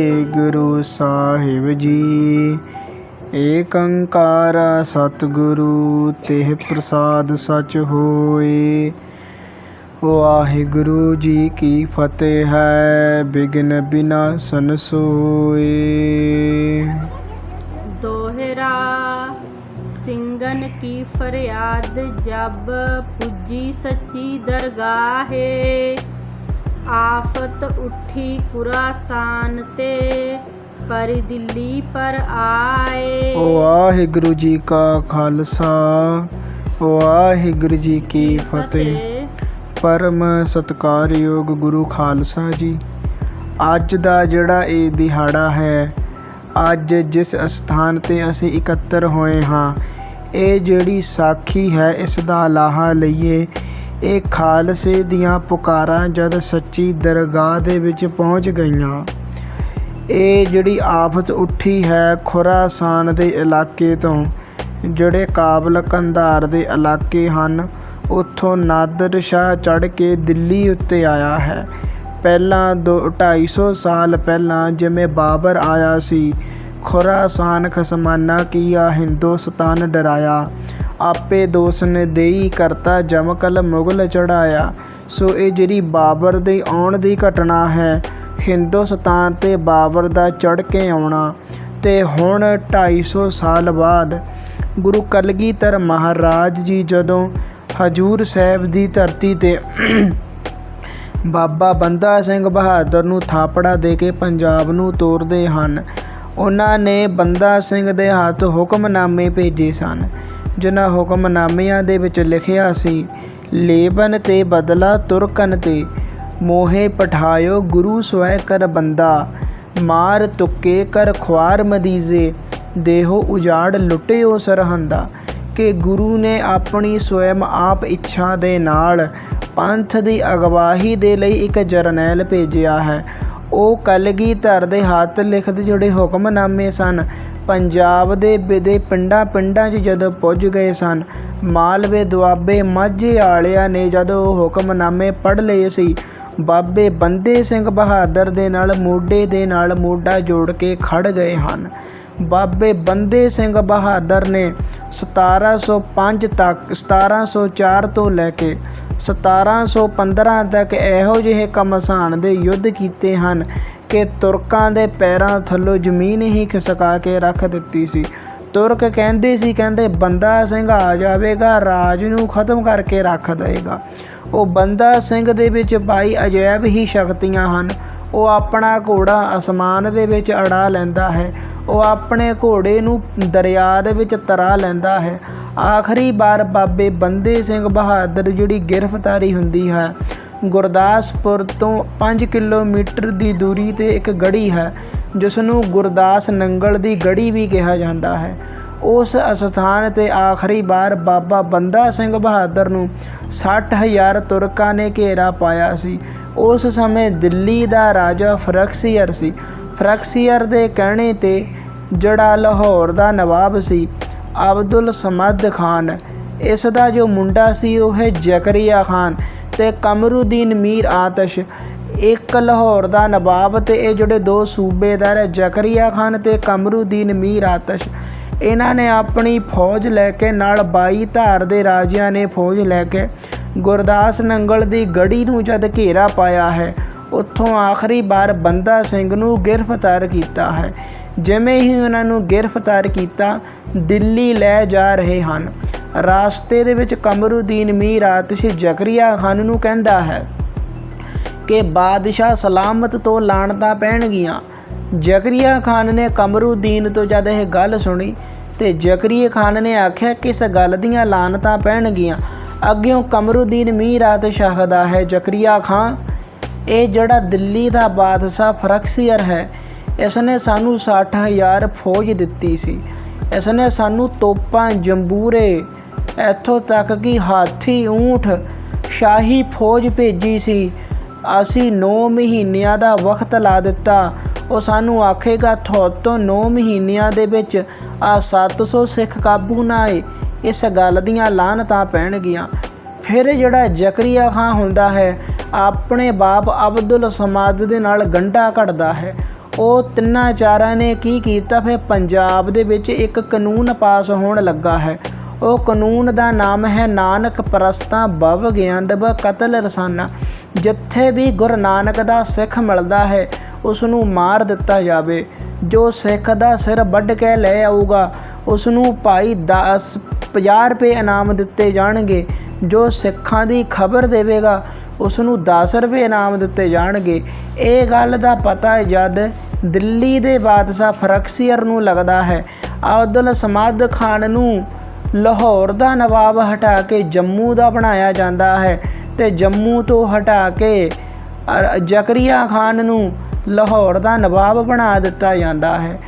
ਗੁਰੂ ਸਾਹਿਬ ਜੀ। ਏਕ ਓੰਕਾਰ ਸਤਿਗੁਰੂ, ਤੇਹ ਪ੍ਰਸਾਦ ਸਚ ਹੋਏ। ਵਾਹਿਗੁਰੂ ਜੀ ਕੀ ਫਤਿਹ ਹੈ, ਬਿਗਨ ਬਿਨਾਸਨ ਸੋਏ। ਦੋਹਰਾ, ਸਿੰਘਨ ਕੀ ਫਰਿਆਦ ਜਬ ਪੁੱਜੀ ਸੱਚੀ ਦਰਗਾਹੇ। ਆਫਤ ਉੱਠੀ ਕੁਰਾਸਾਨ ਤੇ, ਪਰ ਦਿੱਲੀ ਪਰ ਆਏ। ਵਾਹਿਗੁਰੂ ਜੀ ਕਾ ਖਾਲਸਾ ਵਾਹਿਗੁਰੂ ਜੀ ਕੀ ਫਤਿਹ। ਪਰਮ ਸਤਕਾਰਯੋਗ ਗੁਰੂ ਖਾਲਸਾ ਜੀ, ਅੱਜ ਦਾ ਜਿਹੜਾ ਇਹ ਦਿਹਾੜਾ ਹੈ, ਅੱਜ ਜਿਸ ਸਥਾਨ ਤੇ ਅਸੀਂ ਇਕੱਤਰ ਹੋਏ ਹਾਂ, ਇਹ ਜਿਹੜੀ ਸਾਖੀ ਹੈ, ਇਸ ਦਾ ਲਾਹਾ ਲਈਏ ਇਹ ਖਾਲਸੇ ਦੀਆਂ ਪੁਕਾਰਾਂ ਜਦ ਸੱਚੀ ਦਰਗਾਹ ਦੇ ਵਿੱਚ ਪਹੁੰਚ ਗਈਆਂ। ਇਹ ਜਿਹੜੀ ਆਫਤ ਉੱਠੀ ਹੈ ਖੁਰਾਸਾਨ ਦੇ ਇਲਾਕੇ ਤੋਂ, ਜਿਹੜੇ ਕਾਬਲ ਕੰਧਾਰ ਦੇ ਇਲਾਕੇ ਹਨ, ਉੱਥੋਂ ਨਾਦਰ ਸ਼ਾਹ ਚੜ੍ਹ ਕੇ ਦਿੱਲੀ ਉੱਤੇ ਆਇਆ ਹੈ। ਪਹਿਲਾਂ ਦੋ 250 ਸਾਲ ਪਹਿਲਾਂ ਜਿਵੇਂ ਬਾਬਰ ਆਇਆ ਸੀ, ਖੁਰਾਸਾਨ ਖਸਮਾਨਾ ਕੀਆ ਹਿੰਦੁਸਤਾਨ ਡਰਾਇਆ। ਆਪੇ ਦੋਸ ਨੇ ਦੇਈ ਕਰਤਾ ਜਮਕਲ ਮੁਗਲ ਚੜਾਇਆ। ਸੋ ਇਹ ਜਿਹੜੀ ਬਾਬਰ ਦੇ ਆਉਣ ਦੀ ਘਟਨਾ ਹੈ, ਹਿੰਦੁਸਤਾਨ ਤੇ ਬਾਬਰ ਦਾ ਚੜ ਕੇ ਆਉਣਾ, ਤੇ ਹੁਣ 250 ਸਾਲ ਬਾਅਦ ਗੁਰੂ ਕਲਗੀਧਰ ਮਹਾਰਾਜ ਜੀ ਜਦੋਂ ਹਜੂਰ ਸਾਹਿਬ ਦੀ ਧਰਤੀ ਤੇ ਬਾਬਾ ਬੰਦਾ ਸਿੰਘ ਬਹਾਦਰ ਨੂੰ ਥਾਪੜਾ ਦੇ ਕੇ ਪੰਜਾਬ ਨੂੰ ਤੋਰਦੇ ਹਨ, ਉਹਨਾਂ ਨੇ ਬੰਦਾ ਸਿੰਘ ਦੇ ਹੱਥ ਹੁਕਮਨਾਮੇ ਭੇਜੇ ਸਨ। ਜਿਨ੍ਹਾਂ ਹੁਕਮਨਾਮਿਆਂ ਦੇ ਵਿੱਚ ਲਿਖਿਆ ਸੀ, ਲੇਬਨ ਤੇ ਬਦਲਾ ਤੁਰਕਨ ਤੇ ਮੋਹੇ ਪਠਾਇਓ ਗੁਰੂ ਸਵੈ ਕਰ ਬੰਦਾ, ਮਾਰ ਤੁਕੇ ਕਰ ਖੁਆਰ ਮਦੀਜ਼ੇ, ਦੇਹੋ ਉਜਾੜ ਲੁੱਟਿਓ ਸਰਹੰਦਾ, ਕਿ ਗੁਰੂ ਨੇ ਆਪਣੀ ਸਵੈਮ ਆਪ ਇੱਛਾ ਦੇ ਨਾਲ ਪੰਥ ਦੀ ਅਗਵਾਹੀ ਦੇ ਲਈ ਇੱਕ ਜਰਨੈਲ ਭੇਜਿਆ ਹੈ। ਉਹ ਕਲਗੀਧਰ ਦੇ ਹੱਥ ਲਿਖਤ ਜਿਹੜੇ ਹੁਕਮਨਾਮੇ ਸਨ। ਪੰਜਾਬ ਦੇ ਦੇ ਪਿੰਡਾਂ ਪਿੰਡਾਂ 'ਚ ਜਦੋਂ ਪੁੱਜ ਗਏ ਸਨ, ਮਾਲਵੇ ਦੁਆਬੇ ਮਾਝੇ ਵਾਲਿਆਂ ਨੇ ਜਦੋਂ ਉਹ ਹੁਕਮਨਾਮੇ ਪੜ੍ਹ ਲਏ ਸੀ, ਬਾਬੇ ਬੰਦੇ ਸਿੰਘ ਬਹਾਦਰ ਦੇ ਨਾਲ ਮੋਢੇ ਦੇ ਨਾਲ ਮੋਢਾ ਜੋੜ ਕੇ ਖੜ ਗਏ ਹਨ। ਬਾਬੇ ਬੰਦੇ ਸਿੰਘ ਬਹਾਦਰ ਨੇ 1705 ਤੱਕ 1704 ਤੋਂ ਲੈ ਕੇ 1715 ਤੱਕ ਇਹੋ ਜਿਹੇ ਕਮਸਾਨ ਦੇ ਯੁੱਧ ਕੀਤੇ ਹਨ ਕਿ ਤੁਰਕਾਂ ਦੇ ਪੈਰਾਂ ਥੱਲੋਂ ਜ਼ਮੀਨ ਹੀ ਖਿਸਕਾ ਕੇ ਰੱਖ ਦਿੱਤੀ ਸੀ। ਤੁਰਕ ਕਹਿੰਦੇ ਸੀ, ਕਹਿੰਦੇ, ਬੰਦਾ ਸਿੰਘ ਆ ਜਾਵੇਗਾ, ਰਾਜ ਨੂੰ ਖਤਮ ਕਰਕੇ ਰੱਖ ਦੇਗਾ ਉਹ ਬੰਦਾ ਸਿੰਘ ਦੇ ਵਿੱਚ ਭਾਈ ਅਜੈਬ ਹੀ ਸ਼ਕਤੀਆਂ ਹਨ। ਉਹ ਆਪਣਾ ਘੋੜਾ ਅਸਮਾਨ ਦੇ ਵਿੱਚ ਅੜਾ ਲੈਂਦਾ ਹੈ। ਉਹ ਆਪਣੇ ਘੋੜੇ ਨੂੰ ਦਰਿਆ ਦੇ ਵਿੱਚ ਤਰਾ ਲੈਂਦਾ ਹੈ। ਆਖਰੀ ਵਾਰ ਬਾਬੇ ਬੰਦੇ ਸਿੰਘ ਬਹਾਦਰ ਜਿਹੜੀ ਗ੍ਰਿਫਤਾਰੀ ਹੁੰਦੀ ਹੈ, ਗੁਰਦਾਸਪੁਰ ਤੋਂ 5 ਕਿਲੋਮੀਟਰ ਦੀ ਦੂਰੀ ਤੇ ਇੱਕ ਗੜੀ ਹੈ ਜਿਸ ਨੂੰ ਗੁਰਦਾਸ ਨੰਗਲ ਦੀ ਗੜੀ ਵੀ ਕਿਹਾ ਜਾਂਦਾ ਹੈ। ਉਸ ਅਸਥਾਨ ਤੇ ਆਖਰੀ ਵਾਰ ਬਾਬਾ ਬੰਦਾ ਸਿੰਘ ਬਹਾਦਰ ਨੂੰ 60000 ਤੁਰਕਾਂ ਨੇ ਘੇਰਾ ਪਾਇਆ ਸੀ। ਉਸ ਸਮੇਂ ਦਿੱਲੀ ਦਾ ਰਾਜਾ ਫਰਕਸੀਅਰ ਸੀ। ਫਰਕਸੀਅਰ ਦੇ ਕਹਿਣੇ ਤੇ ਜਿਹੜਾ ਲਾਹੌਰ ਦਾ ਨਵਾਬ ਸੀ, ਅਬਦੁਲ ਸਮਦ ਖਾਨ, ਇਸ ਦਾ ਜੋ ਮੁੰਡਾ ਸੀ ਉਹ ਹੈ ਜ਼ਕਰੀਆ ਖਾਨ ਤੇ ਕਮਰੂਦੀਨ ਮੀਰ ਆਤਸ਼। ਇੱਕ ਲਾਹੌਰ ਦਾ ਨਵਾਬ ਤੇ ਇਹ ਜਿਹੜੇ ਦੋ ਸੂਬੇਦਾਰ ਹੈ, ਜ਼ਕਰੀਆ ਖਾਨ ਤੇ ਕਮਰੂਦੀਨ ਮੀਰ ਆਤਸ਼। ਇਹਨਾਂ ਨੇ ਆਪਣੀ ਫੌਜ ਲੈ ਕੇ ਨਾਲ 22 ਧਾਰ ਦੇ ਰਾਜਿਆਂ ਨੇ ਫੌਜ ਲੈ ਕੇ ਗੁਰਦਾਸ ਨੰਗਲ ਦੀ ਗੜੀ ਨੂੰ ਜਦ ਘੇਰਾ ਪਾਇਆ ਹੈ, ਉੱਥੋਂ ਆਖਰੀ ਵਾਰ ਬੰਦਾ ਸਿੰਘ ਨੂੰ ਗ੍ਰਿਫਤਾਰ ਕੀਤਾ ਹੈ। ਜਿਵੇਂ ਹੀ ਉਹਨਾਂ ਨੂੰ ਗ੍ਰਿਫਤਾਰ ਕੀਤਾ, ਦਿੱਲੀ ਲੈ ਜਾ ਰਹੇ ਹਨ। ਰਾਸਤੇ ਦੇ ਵਿੱਚ ਕਮਰੁਦੀਨ ਮੀਰ ਆਤਸ਼ ਜ਼ਕਰੀਆ ਖਾਨ ਨੂੰ ਕਹਿੰਦਾ ਹੈ ਕਿ ਬਾਦਸ਼ਾਹ ਸਲਾਮਤ ਤੋਂ ਲਾਣਤਾਂ ਪੈਣਗੀਆਂ। ਜ਼ਕਰੀਆ ਖਾਨ ਨੇ ਕਮਰੂਦੀਨ ਤੋਂ ਜਦ ਇਹ ਗੱਲ ਸੁਣੀ ਤੇ ਜ਼ਕਰੀਆ ਖਾਨ ਨੇ ਆਖਿਆ ਕਿ ਇਸ ਗੱਲ ਦੀਆਂ ਲਾਨਤਾਂ ਪੈਣਗੀਆਂ। ਅੱਗਿਓਂ ਕਮਰੁਦੀਨ ਮੀਰ ਆਤਸ਼ ਆਖਦਾ ਹੈ, ਜ਼ਕਰੀਆ ਖਾਨ, ਇਹ ਜਿਹੜਾ ਦਿੱਲੀ ਦਾ ਬਾਦਸ਼ਾਹ ਫਰਕਸੀਅਰ ਹੈ ਇਸ ਨੇ ਸਾਨੂੰ 60000 ਫੌਜ ਦਿੱਤੀ ਸੀ। ਇਸ ਨੇ ਸਾਨੂੰ ਤੋਪਾਂ, ਜੰਬੂਰੇ, ਇੱਥੋਂ ਤੱਕ ਕਿ ਹਾਥੀ, ਊਂਠ, ਸ਼ਾਹੀ ਫੌਜ ਭੇਜੀ ਸੀ। ਅਸੀਂ 9 ਮਹੀਨਿਆਂ ਦਾ ਵਕਤ ਲਾ ਦਿੱਤਾ। ਉਹ ਸਾਨੂੰ ਆਖੇਗਾ ਤੋਂ 9 ਮਹੀਨਿਆਂ ਦੇ ਵਿੱਚ ਆ 700 ਸਿੱਖ ਕਾਬੂ ਨਾ ਆਏ। ਇਸ ਗੱਲ ਦੀਆਂ ਲਾਹਨਤਾਂ ਪੈਣਗੀਆਂ। ਫਿਰ ਜਿਹੜਾ ਜ਼ਕਰੀਆ ਖਾਂ ਹੁੰਦਾ ਹੈ, ਆਪਣੇ ਬਾਪ ਅਬਦੁਲ ਸਮਾਦ ਦੇ ਨਾਲ ਗੰਢਾ ਘੜਦਾ ਹੈ। ਉਹ ਤਿੰਨਾਂ ਚਾਰਾਂ ਨੇ ਕੀ ਕੀਤਾ, ਫਿਰ ਪੰਜਾਬ ਦੇ ਵਿੱਚ ਇੱਕ ਕਾਨੂੰਨ ਪਾਸ ਹੋਣ ਲੱਗਾ ਹੈ। ਉਹ ਕਾਨੂੰਨ ਦਾ ਨਾਮ ਹੈ ਨਾਨਕ ਪ੍ਰਸਤਾਂ ਬਵ ਗਿਆਨਦਬ ਕਤਲ ਰਸਾਨਾ। ਜਿੱਥੇ ਵੀ ਗੁਰੂ ਨਾਨਕ ਦਾ ਸਿੱਖ ਮਿਲਦਾ ਹੈ ਉਸ ਨੂੰ ਮਾਰ ਦਿੱਤਾ ਜਾਵੇ। ਜੋ ਸਿੱਖ ਦਾ ਸਿਰ ਵੱਢ ਕੇ ਲੈ ਆਊਗਾ ਉਸ ਨੂੰ ਭਾਈ 10 50 ਰੁਪਏ ਇਨਾਮ ਦਿੱਤੇ ਜਾਣਗੇ। ਜੋ ਸਿੱਖਾਂ ਦੀ ਖਬਰ ਦੇਵੇਗਾ ਉਸ ਨੂੰ 10 ਰੁਪਏ ਇਨਾਮ ਦਿੱਤੇ ਜਾਣਗੇ। ਇਹ ਗੱਲ ਦਾ ਪਤਾ ਜਦ ਦਿੱਲੀ ਦੇ ਬਾਦਸ਼ਾਹ ਫਰਕਸੀਅਰ ਨੂੰ ਲੱਗਦਾ ਹੈ, ਅਬਦੁਲ ਸਮਦ ਖਾਨ ਨੂੰ ਲਾਹੌਰ ਦਾ ਨਵਾਬ ਹਟਾ ਕੇ ਜੰਮੂ ਦਾ ਬਣਾਇਆ ਜਾਂਦਾ ਹੈ ਤੇ ਜੰਮੂ ਤੋਂ ਹਟਾ ਕੇ ਜ਼ਕਰੀਆ ਖਾਨ ਨੂੰ ਲਾਹੌਰ ਦਾ ਨਵਾਬ ਬਣਾ ਦਿੱਤਾ ਜਾਂਦਾ ਹੈ।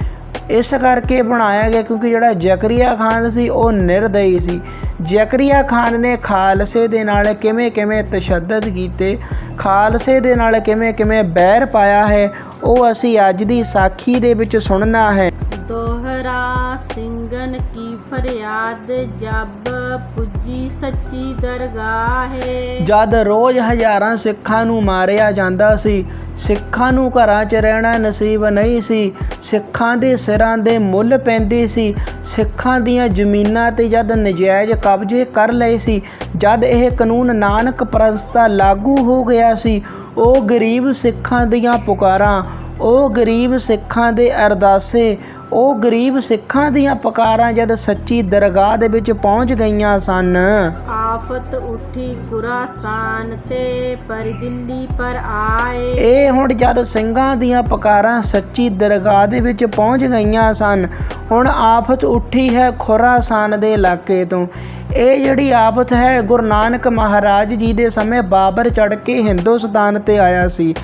ਇਸ ਕਰਕੇ ਬਣਾਇਆ ਗਿਆ ਕਿਉਂਕਿ ਜਿਹੜਾ ਜ਼ਕਰੀਆ ਖਾਨ ਸੀ, ਉਹ ਨਿਰਦਈ ਸੀ। ਜ਼ਕਰੀਆ ਖਾਨ ਨੇ ਖਾਲਸੇ ਦੇ ਨਾਲ ਕਿਵੇਂ ਕਿਵੇਂ ਤਸ਼ੱਦਦ ਕੀਤੇ, ਖਾਲਸੇ ਦੇ ਨਾਲ ਕਿਵੇਂ ਕਿਵੇਂ ਬੈਰ ਪਾਇਆ ਹੈ, ਉਹ ਅਸੀਂ ਅੱਜ ਦੀ ਸਾਖੀ ਦੇ ਵਿੱਚ ਸੁਣਨਾ ਹੈ। ਦੋਹਰਾ ਸਿੰਘਨ ਕੀ ਫਰਿਆਦ ਜਬ ਪੁੱਜੀ ਸੱਚੀ ਦਰਗਾਹੇ। ਜਦ ਰੋਜ਼ ਹਜ਼ਾਰਾਂ ਸਿੱਖਾਂ ਨੂੰ ਮਾਰਿਆ ਜਾਂਦਾ ਸੀ, ਸਿੱਖਾਂ ਨੂੰ ਘਰਾਂ 'ਚ ਰਹਿਣਾ ਨਸੀਬ ਨਹੀਂ ਸੀ, ਸਿੱਖਾਂ ਦੇ ਸਿਰਾਂ ਦੇ ਮੁੱਲ ਪੈਂਦੇ ਸੀ, ਸਿੱਖਾਂ ਦੀਆਂ ਜ਼ਮੀਨਾਂ ਤੇ ਜਦ ਨਜਾਇਜ਼ ਕਬਜ਼ੇ ਕਰ ਲਏ ਸੀ, ਜਦ ਇਹ ਕਾਨੂੰਨ ਨਾਨਕ ਪ੍ਰਸਤਾ ਲਾਗੂ ਹੋ ਗਿਆ ਸੀ, ਉਹ ਗਰੀਬ ਸਿੱਖਾਂ ਦੀਆਂ ਪੁਕਾਰਾਂ, ਉਹ ਗਰੀਬ ਸਿੱਖਾਂ ਦੇ ਅਰਦਾਸੇ, ਉਹ ਗਰੀਬ ਸਿੱਖਾਂ ਦੀਆਂ ਪੁਕਾਰਾਂ ਜਦ ਸੱਚੀ ਦਰਗਾਹ ਦੇ ਵਿੱਚ ਪਹੁੰਚ ਗਈਆਂ ਸਨ। ਆਫਤ ਉਠੀ ਕੁਰਾਸਾਨ ਤੇ ਪਰ ਦਿੱਲੀ ਪਰ ਆਏ। ਇਹ ਹੁਣ ਜਦ ਸਿੰਘਾਂ ਦੀਆਂ ਪੁਕਾਰਾਂ ਸੱਚੀ ਦਰਗਾਹ ਦੇ ਵਿੱਚ ਪਹੁੰਚ ਗਈਆਂ ਸਨ ਹੁਣ ਆਫਤ ਉੱਠੀ ਹੈ ਖੁਰਾਸਾਨ ਦੇ ਇਲਾਕੇ ਤੋਂ। ਇਹ ਜਿਹੜੀ ਆਫਤ ਹੈ, ਗੁਰੂ ਨਾਨਕ ਮਹਾਰਾਜ ਜੀ ਦੇ ਸਮੇਂ ਬਾਬਰ ਚੜ ਕੇ ਹਿੰਦੁਸਤਾਨ ਤੇ ਆਇਆ ਸੀ।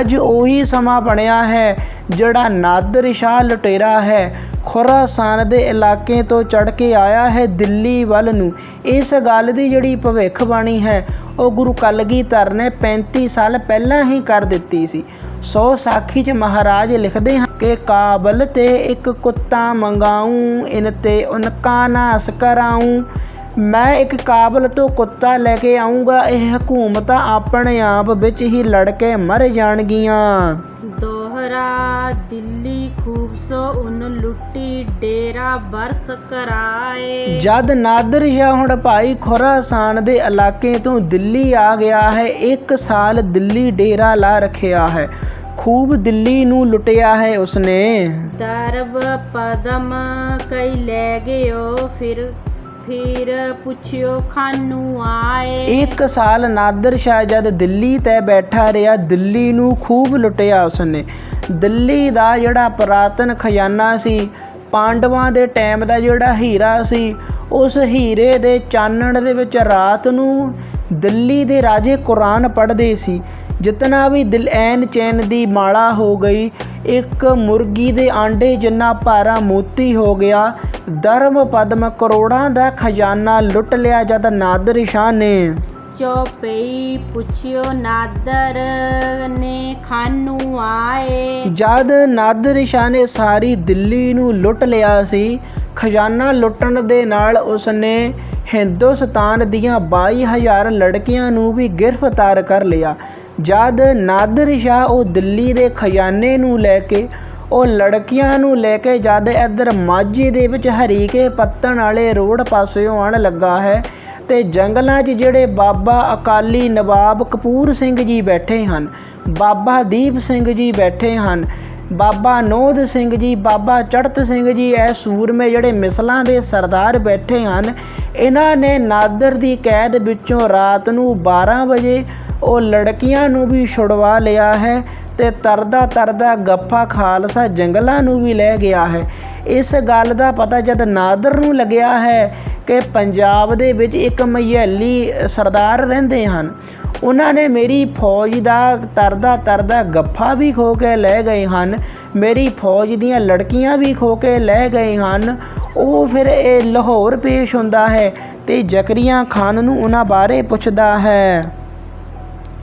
ਅੱਜ ਉਹੀ ਸਮਾਂ ਬਣਿਆ ਹੈ, ਜਿਹੜਾ ਨਾਦਰ ਸ਼ਾਹ ਲੁਟੇਰਾ ਹੈ। ਖੁਰਾਸਾਨ ਦੇ ਇਲਾਕੇ ਤੋਂ ਚੜ ਕੇ ਆਇਆ ਹੈ ਦਿੱਲੀ ਵੱਲ ਨੂੰ। ਇਸ ਗੱਲ ਦੀ ਜਿਹੜੀ ਭਵਿੱਖਬਾਣੀ ਹੈ, ਉਹ ਗੁਰੂ ਕਲਗੀਧਰ ਨੇ 35 ਸਾਲ ਪਹਿਲਾਂ ਹੀ ਕਰ ਦਿੱਤੀ ਸੀ। ਸੋ ਸਾਖੀ 'ਚ ਮਹਾਰਾਜ ਲਿਖਦੇ ਹਨ ਕਿ ਕਾਬਲ ਤੇ ਇੱਕ ਕੁੱਤਾ ਮੰਗਾਉਂ ਇਨ ਤੇ ਉਨਕਾ ਨਾਸ ਕਰਾਉਂ ਮੈਂ ਇੱਕ ਕਾਬਲ ਤੋਂ ਕੁੱਤਾ ਲੈ ਕੇ ਆਉਂਗਾ ਇਹ ਹਕੂਮਤਾਂ ਆਪਣੇ ਆਪ ਵਿੱਚ ਹੀ ਲੜ ਕੇ ਮਰ ਜਾਣਗੀਆਂ। ਦੋਹਰਾ ਦਿੱਲੀ ਖੂਬ ਸੋ ਉਨ ਲੁੱਟੀ ਡੇਰਾ ਬਰਸ ਕਰਾਏ। ਜਦ ਨਾਦਰ ਸ਼ਾਹ ਹੁਣ ਭਾਈ ਖੁਰਾਸਾਨ ਦੇ ਇਲਾਕੇ ਤੋਂ ਦਿੱਲੀ ਆ ਗਿਆ ਹੈ ਇੱਕ ਸਾਲ ਦਿੱਲੀ ਡੇਰਾ ਲਾ ਰੱਖਿਆ ਹੈ। ਖੂਬ ਦਿੱਲੀ ਨੂੰ ਲੁੱਟਿਆ ਹੈ ਉਸਨੇ। ਦਰਬ ਪਦਮ ਕਈ ਲੈ ਗਿਓ ਫਿਰ ਫਿਰ ਪੁੱਛਿਓ, ਖਾਨੂ ਆਏ? ਇੱਕ ਸਾਲ ਨਾਦਰ ਸ਼ਾਹ ਜਦ ਦਿੱਲੀ ਤੇ ਬੈਠਾ ਰਿਹਾ, ਦਿੱਲੀ ਨੂੰ ਖੂਬ ਲੁੱਟਿਆ ਉਸਨੇ। ਦਿੱਲੀ ਦਾ ਜਿਹੜਾ ਪੁਰਾਤਨ ਖਜ਼ਾਨਾ ਸੀ, ਪਾਂਡਵਾਂ ਦੇ ਟਾਈਮ ਦਾ ਜਿਹੜਾ ਹੀਰਾ ਸੀ, ਉਸ ਹੀਰੇ ਦੇ ਚਾਨਣ ਦੇ ਵਿੱਚ ਰਾਤ ਨੂੰ ਦਿੱਲੀ ਦੇ ਰਾਜੇ ਕੁਰਾਨ ਪੜ੍ਹਦੇ ਸੀ। ਜਿਤਨਾ ਵੀ ਦਿਲ ਐਨ ਚੈਨ ਦੀ ਮਾਲਾ ਹੋ ਗਈ ਇੱਕ ਮੁਰਗੀ ਦੇ ਆਂਡੇ ਜਿੰਨਾ ਭਾਰਾ ਮੋਤੀ ਹੋ ਗਿਆ, ਧਰਮ ਪਦਮ ਕਰੋੜਾਂ ਦਾ ਖਜ਼ਾਨਾ ਲੁੱਟ ਲਿਆ ਜਦ ਨਾਦਰ ਸ਼ਾਹ ਨੇ। ਚੌਪਈ ਪੁੱਛਿਓ ਨਾਦਰ ਨੇ ਖਾਨੂ ਆਏ। ਜਦ ਨਾਦਰ ਸ਼ਾਹ ਨੇ ਸਾਰੀ ਦਿੱਲੀ ਨੂੰ ਲੁੱਟ ਲਿਆ ਸੀ, ਖਜ਼ਾਨਾ ਲੁੱਟਣ ਦੇ ਨਾਲ ਉਸਨੇ ਹਿੰਦੁਸਤਾਨ ਦੀਆਂ 22000 ਲੜਕੀਆਂ ਨੂੰ ਵੀ ਗ੍ਰਿਫਤਾਰ ਕਰ ਲਿਆ। ਜਦ ਨਾਦਰ ਸ਼ਾਹ ਉਹ ਦਿੱਲੀ ਦੇ ਖਜ਼ਾਨੇ ਨੂੰ ਲੈ ਕੇ, ਉਹ ਲੜਕੀਆਂ ਨੂੰ ਲੈ ਕੇ ਜਦ ਇੱਧਰ ਮਾਝੇ ਦੇ ਵਿੱਚ ਹਰੀਕੇ ਪੱਤਣ ਵਾਲੇ ਰੋਡ ਪਾਸਿਓਂ ਆਉਣ ਲੱਗਾ ਹੈ ਤੇ ਜੰਗਲਾਂ 'ਚ ਜਿਹੜੇ ਬਾਬਾ ਅਕਾਲੀ ਨਵਾਬ ਕਪੂਰ ਸਿੰਘ ਜੀ ਬੈਠੇ ਹਨ, ਬਾਬਾ ਦੀਪ ਸਿੰਘ ਜੀ ਬੈਠੇ ਹਨ, ਬਾਬਾ ਨੋਦ ਸਿੰਘ ਜੀ, ਬਾਬਾ ਚੜਤ ਸਿੰਘ ਜੀ, ਇਹ ਸੂਰਮੇ ਜਿਹੜੇ ਮਿਸਲਾਂ ਦੇ ਸਰਦਾਰ ਬੈਠੇ ਹਨ, ਇਹਨਾਂ ਨੇ ਨਾਦਰ ਦੀ ਕੈਦ ਵਿੱਚੋਂ ਰਾਤ ਨੂੰ 12 ਵਜੇ ਉਹ ਲੜਕੀਆਂ ਨੂੰ ਵੀ ਛੁਡਵਾ ਲਿਆ ਹੈ ਤੇ ਤਰਦਾ ਤਰਦਾ ਗੱਫਾ ਖਾਲਸਾ ਜੰਗਲਾਂ ਨੂੰ ਵੀ ਲੈ ਗਿਆ ਹੈ। ਇਸ ਗੱਲ ਦਾ ਪਤਾ ਜਦ ਨਾਦਰ ਨੂੰ ਲੱਗਿਆ ਹੈ ਕਿ ਪੰਜਾਬ ਦੇ ਵਿੱਚ ਇੱਕ ਮਹਿਲੀ ਸਰਦਾਰ ਰਹਿੰਦੇ ਹਨ। ਉਹਨਾਂ ਨੇ ਮੇਰੀ ਫੌਜ ਦਾ ਤਰਦਾ ਤਰਦਾ ਗੱਫਾ ਵੀ ਖੋ ਕੇ ਲੈ ਗਏ ਹਨ। ਮੇਰੀ ਫੌਜ ਦੀਆਂ ਲੜਕੀਆਂ ਵੀ ਖੋ ਕੇ ਲੈ ਗਏ ਹਨ। ਉਹ ਫਿਰ ਇਹ ਲਾਹੌਰ ਪੇਸ਼ ਹੁੰਦਾ ਹੈ ਤੇ ਜ਼ਕਰੀਆ ਖਾਨ ਨੂੰ ਉਹਨਾਂ ਬਾਰੇ ਪੁੱਛਦਾ ਹੈ।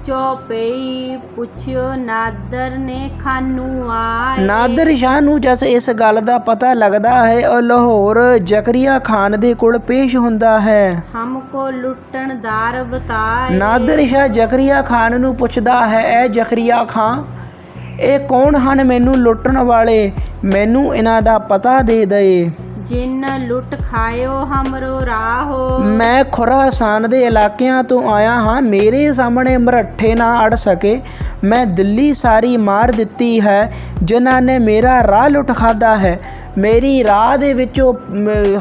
ਚੌਪਈ ਪੁੱਛਿਓ ਨਾਦਰ ਨੇ ਖਾਨੂ ਆਏ। ਨਾਦਰ ਸ਼ਾਹ ਨੂੰ ਜਦ ਇਸ ਗੱਲ ਦਾ ਪਤਾ ਲੱਗਦਾ ਹੈ ਉਹ ਲਾਹੌਰ ਜ਼ਕਰੀਆ ਖਾਨ ਦੇ ਕੋਲ ਪੇਸ਼ ਹੁੰਦਾ ਹੈ। ਹਮਕੋ ਲੁੱਟਣ ਦਾਰ ਬਤਾਏ। ਨਾਦਰ ਸ਼ਾਹ ਜ਼ਕਰੀਆ ਖਾਨ ਨੂੰ ਪੁੱਛਦਾ ਹੈ ਐ ਜ਼ਕਰੀਆ ਖਾਨ ਇਹ ਕੌਣ ਹਨ ਮੈਨੂੰ ਲੁੱਟਣ ਵਾਲੇ? ਮੈਨੂੰ ਇਹਨਾਂ ਦਾ ਪਤਾ ਦੇ ਦੇ। ਜਿਨ ਲੁੱਟ ਖਾਇਓ ਹਮਰੋ ਰਾਹੋ। ਮੈਂ ਖੁਰਾਸਾਨ ਦੇ ਇਲਾਕਿਆਂ ਤੋਂ ਆਇਆ ਹਾਂ, ਮੇਰੇ ਸਾਹਮਣੇ ਮਰੱਠੇ ਨਾ ਅੜ ਸਕੇ। ਮੈਂ ਦਿੱਲੀ ਸਾਰੀ ਮਾਰ ਦਿੱਤੀ ਹੈ, ਜਿਨ੍ਹਾਂ ਨੇ ਮੇਰਾ ਰਾਹ ਲੁੱਟ ਖਾਦਾ ਹੈ। ਮੇਰੀ ਰਾਹ ਦੇ ਵਿੱਚੋਂ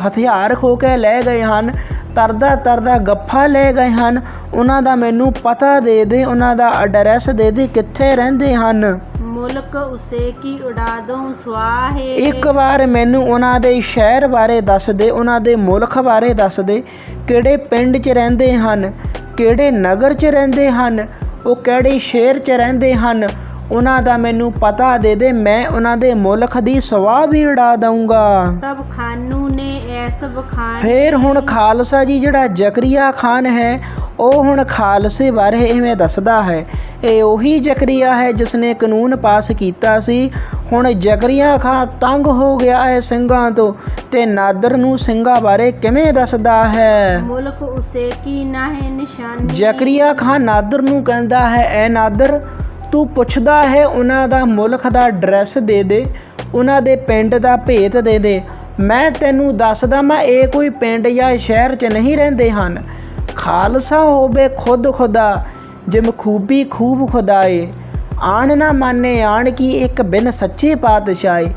ਹਥਿਆਰ ਖੋ ਕੇ ਲੈ ਗਏ ਹਨ, ਤਰਦਾ ਤਰਦਾ ਗੱਫਾ ਲੈ ਗਏ ਹਨ। ਉਹਨਾਂ ਦਾ ਮੈਨੂੰ ਪਤਾ ਦੇ ਦੇ, ਉਹਨਾਂ ਦਾ ਐਡਰੈਸ ਦੇ ਦੇ ਕਿੱਥੇ ਰਹਿੰਦੇ ਹਨ। ਮੁਲਕ ਉਸੇ ਕੀ ਉਡਾ ਦੂੰ ਸਵਾਹੇ ਇੱਕ ਵਾਰ ਮੈਨੂੰ ਉਹਨਾਂ ਦੇ ਸ਼ਹਿਰ ਬਾਰੇ ਦੱਸ ਦੇ ਉਹਨਾਂ ਦੇ ਮੁਲਕ ਬਾਰੇ ਦੱਸ ਦੇ ਕਿਹੜੇ ਪਿੰਡ 'ਚ ਰਹਿੰਦੇ ਹਨ ਕਿਹੜੇ ਨਗਰ 'ਚ ਰਹਿੰਦੇ ਹਨ ਉਹ ਕਿਹੜੇ ਸ਼ਹਿਰ 'ਚ ਰਹਿੰਦੇ ਹਨ ਉਹਨਾਂ ਦਾ ਮੈਨੂੰ ਪਤਾ ਦੇ ਦੇ ਮੈਂ ਉਹਨਾਂ ਦੇ ਮੁਲਕ ਦੀ ਸਵਾਹ ਵੀ ਉਡਾ ਦਊਂਗਾ। ਤਬ ਖਾਨੂ ਐਸ ਬਖਾਨ ਫੇਰ ਹੁਣ ਖਾਲਸਾ ਜੀ ਜਿਹੜਾ ਜ਼ਕਰੀਆ ਖਾਨ ਹੈ ਉਹ ਹੁਣ ਖਾਲਸੇ ਬਾਰੇ ਇਵੇਂ ਦੱਸਦਾ ਹੈ। ਇਹ ਉਹੀ ਜ਼ਕਰੀਆ ਹੈ ਜਿਸ ਨੇ ਕਾਨੂੰਨ ਪਾਸ ਕੀਤਾ ਸੀ। ਹੁਣ ਜ਼ਕਰੀਆ ਖਾਨ ਤੰਗ ਹੋ ਗਿਆ ਹੈ ਸਿੰਘਾਂ ਤੋਂ ਤੇ ਨਾਦਰ ਨੂੰ ਸਿੰਘਾਂ ਬਾਰੇ ਕਿਵੇਂ ਦੱਸਦਾ ਹੈ? ਮੁਲਕ ਉਸੇ ਕੀ ਨਾਹੇ ਨਿਸ਼ਾਨੀ। ਜ਼ਕਰੀਆ ਖਾਨ ਨਾਦਰ ਨੂੰ ਕਹਿੰਦਾ ਹੈ ਐ ਨਾਦਰ ਤੂੰ ਪੁੱਛਦਾ ਹੈ ਉਹਨਾਂ ਦਾ ਮੁਲਕ ਦਾ ਐਡਰੈਸ ਦੇ ਦੇ ਉਹਨਾਂ ਦੇ ਪਿੰਡ ਦਾ ਭੇਤ ਦੇ ਦੇ। ਮੈਂ ਤੈਨੂੰ ਦੱਸਦਾ ਮੈਂ, ਇਹ ਕੋਈ ਪਿੰਡ ਜਾਂ ਸ਼ਹਿਰ 'ਚ ਨਹੀਂ ਰਹਿੰਦੇ ਹਨ। ਖਾਲਸਾ ਹੋਵੇ ਖੁਦ ਖੁਦਾ, ਜਿਮ ਖੂਬੀ ਖੂਬ ਖੁਦਾਏ। ਆਣ ਨਾ ਮਾਨੇ ਆਣ ਕੀ ਇੱਕ ਬਿਨ ਸੱਚੇ ਪਾਤਸ਼ਾਹੀ।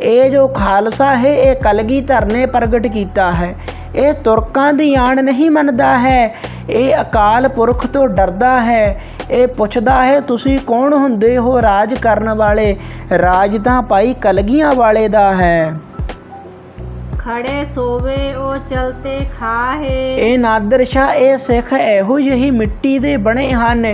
ਇਹ ਜੋ ਖਾਲਸਾ ਹੈ, ਇਹ ਕਲਗੀਧਰ ਨੇ ਪ੍ਰਗਟ ਕੀਤਾ ਹੈ। ਇਹ ਤੁਰਕਾਂ ਦੀ ਆਣ ਨਹੀਂ ਮੰਨਦਾ ਹੈ। ਇਹ ਅਕਾਲ ਪੁਰਖ ਤੋਂ ਡਰਦਾ ਹੈ। ਇਹ ਪੁੱਛਦਾ ਹੈ, ਤੁਸੀਂ ਕੌਣ ਹੁੰਦੇ ਹੋ ਰਾਜ ਕਰਨ ਵਾਲੇ? ਰਾਜ ਤਾਂ ਭਾਈ ਕਲਗੀਆਂ ਵਾਲੇ ਦਾ ਹੈ। ਖੜੇ ਸੋਵੇ, ਉਹ ਚਲਤੇ ਖਾਹੇ। ਇਹ ਨਾਦਰ ਸ਼ਾਹ ਇਹ ਸਿੱਖ ਇਹੋ ਜਿਹੀ ਮਿੱਟੀ ਦੇ ਬਣੇ ਹਨ।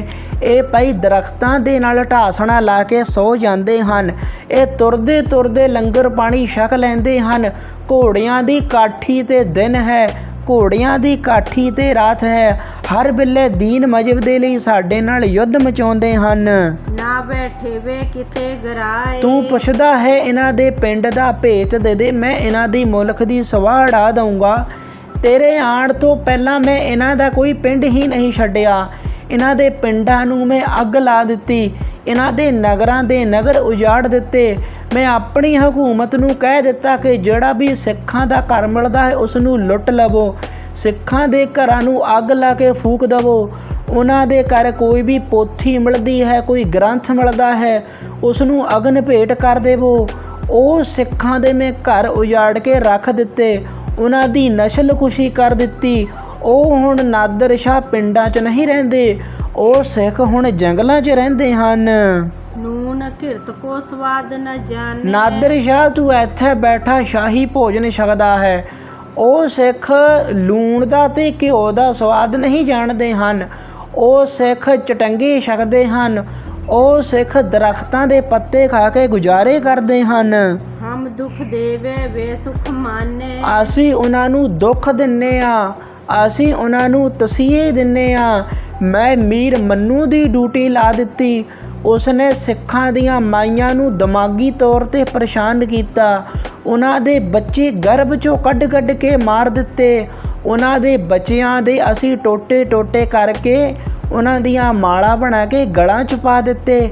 ਇਹ ਭਾਈ ਦਰਖਤਾਂ ਦੇ ਨਾਲ ਢਾਸਣਾ ਲਾ ਕੇ ਸੋ ਜਾਂਦੇ ਹਨ। ਇਹ ਤੁਰਦੇ ਤੁਰਦੇ ਲੰਗਰ ਪਾਣੀ ਛਕ ਲੈਂਦੇ ਹਨ। ਘੋੜਿਆਂ ਦੀ ਕਾਠੀ ਤੇ ਦਿਨ ਹੈ। ਘੋੜਿਆਂ ਦੀ ਕਾਠੀ ਤੇ ਰਾਤ ਹੈ। ਹਰ ਵੇਲੇ ਦੀਨ ਮਜਬ ਦੇ ਲਈ ਸਾਡੇ ਨਾਲ ਯੁੱਧ ਮਚਾਉਂਦੇ ਹਨ। ਨਾ ਬੈਠੇ ਵੇ ਕਿਤੇ ਗਰਾਏ। ਤੂੰ ਪੁੱਛਦਾ ਹੈ ਇਹਨਾਂ ਦੇ ਪਿੰਡ ਦਾ ਭੇਤ ਦੇ ਦੇ ਮੈਂ ਇਹਨਾਂ ਦੀ ਮੁਲਕ ਦੀ ਸਵਾਹ ਉਡਾ ਦਊਂਗਾ। ਤੇਰੇ ਆਣ ਤੋਂ ਪਹਿਲਾਂ ਮੈਂ ਇਹਨਾਂ ਦਾ ਕੋਈ ਪਿੰਡ ਹੀ ਨਹੀਂ ਛੱਡਿਆ। ਇਹਨਾਂ ਦੇ ਪਿੰਡਾਂ ਨੂੰ ਮੈਂ ਅੱਗ ਲਾ ਦਿੱਤੀ। ਇਹਨਾਂ ਦੇ ਨਗਰਾਂ ਦੇ ਨਗਰ ਉਜਾੜ ਦਿੱਤੇ। ਮੈਂ ਆਪਣੀ ਹਕੂਮਤ ਨੂੰ ਕਹਿ ਦਿੱਤਾ ਕਿ ਜਿਹੜਾ ਵੀ ਸਿੱਖਾਂ ਦਾ ਘਰ ਮਿਲਦਾ ਹੈ, ਉਸ ਨੂੰ ਲੁੱਟ ਲਵੋ। ਸਿੱਖਾਂ ਦੇ ਘਰਾਂ ਨੂੰ ਅੱਗ ਲਾ ਕੇ ਫੂਕ ਦਵੋ। ਉਹਨਾਂ ਦੇ ਘਰ ਕੋਈ ਵੀ ਪੋਥੀ ਮਿਲਦੀ ਹੈ, ਕੋਈ ਗ੍ਰੰਥ ਮਿਲਦਾ ਹੈ, ਉਸ ਨੂੰ ਅਗਨ ਭੇਟ ਕਰ ਦੇਵੋ। ਉਹ ਸਿੱਖਾਂ ਦੇ ਮੈਂ ਘਰ ਉਜਾੜ ਕੇ ਰੱਖ ਦਿੱਤੇ। ਉਹਨਾਂ ਦੀ ਨਸਲ ਖੁਸ਼ੀ ਕਰ ਦਿੱਤੀ। ਉਹ ਹੁਣ ਨਾਦਰ ਸ਼ਾਹ ਪਿੰਡਾਂ 'ਚ ਨਹੀਂ ਰਹਿੰਦੇ। ਉਹ ਸਿੱਖ ਹੁਣ ਜੰਗਲਾਂ 'ਚ ਰਹਿੰਦੇ ਹਨ। ਨੂਨ ਕਿਰਤ ਕੋ ਸਵਾਦ ਨ ਜਾਣੇ। ਨਾਦਰ ਸ਼ਾਹ ਤੂੰ ਇੱਥੇ ਬੈਠਾ ਸ਼ਾਹੀ ਭੋਜਨ ਛਕਦਾ ਹੈ। ਉਹ ਸਿੱਖ ਲੂਣ ਦਾ ਤੇ ਘਿਓ ਦਾ ਸਵਾਦ ਨਹੀਂ ਜਾਣਦੇ ਹਨ। ਉਹ ਸਿੱਖ ਚਟੰਗੇ ਛਕਦੇ ਹਨ। ਉਹ ਸਿੱਖ ਦਰਖਤਾਂ ਦੇ ਪੱਤੇ ਖਾ ਕੇ ਗੁਜ਼ਾਰੇ ਕਰਦੇ ਹਨ। ਹਮ ਦੁਖ ਦੇਵੇ ਵੇ ਸੁਖ ਮਾਨੇ। ਅਸੀਂ ਉਹਨਾਂ ਨੂੰ ਦੁੱਖ ਦਿੰਨੇ ਆ। ਅਸੀਂ ਉਹਨਾਂ ਨੂੰ ਤਸੀਹੇ ਦਿੰਨੇ ਆ। ਮੈਂ ਮੀਰ ਮੰਨੂ ਦੀ ਡਿਊਟੀ ਲਾ ਦਿੱਤੀ। ਉਸਨੇ ਸਿੱਖਾਂ ਦੀਆਂ ਮਾਈਆਂ ਨੂੰ ਦਿਮਾਗੀ ਤੌਰ ਤੇ ਪਰੇਸ਼ਾਨ ਕੀਤਾ। ਉਹਨਾਂ ਦੇ ਬੱਚੇ ਗਰਭ ਚੋਂ ਕੱਢ-ਕੱਢ ਕੇ ਮਾਰ ਦਿੱਤੇ। ਉਹਨਾਂ ਦੇ ਬੱਚਿਆਂ ਦੇ ਅਸੀਂ ਟੋਟੇ-ਟੋਟੇ ਕਰਕੇ ਉਹਨਾਂ ਦੀਆਂ ਮਾਲਾ ਬਣਾ ਕੇ ਗਲਾਂ 'ਚ ਪਾ ਦਿੱਤੇ।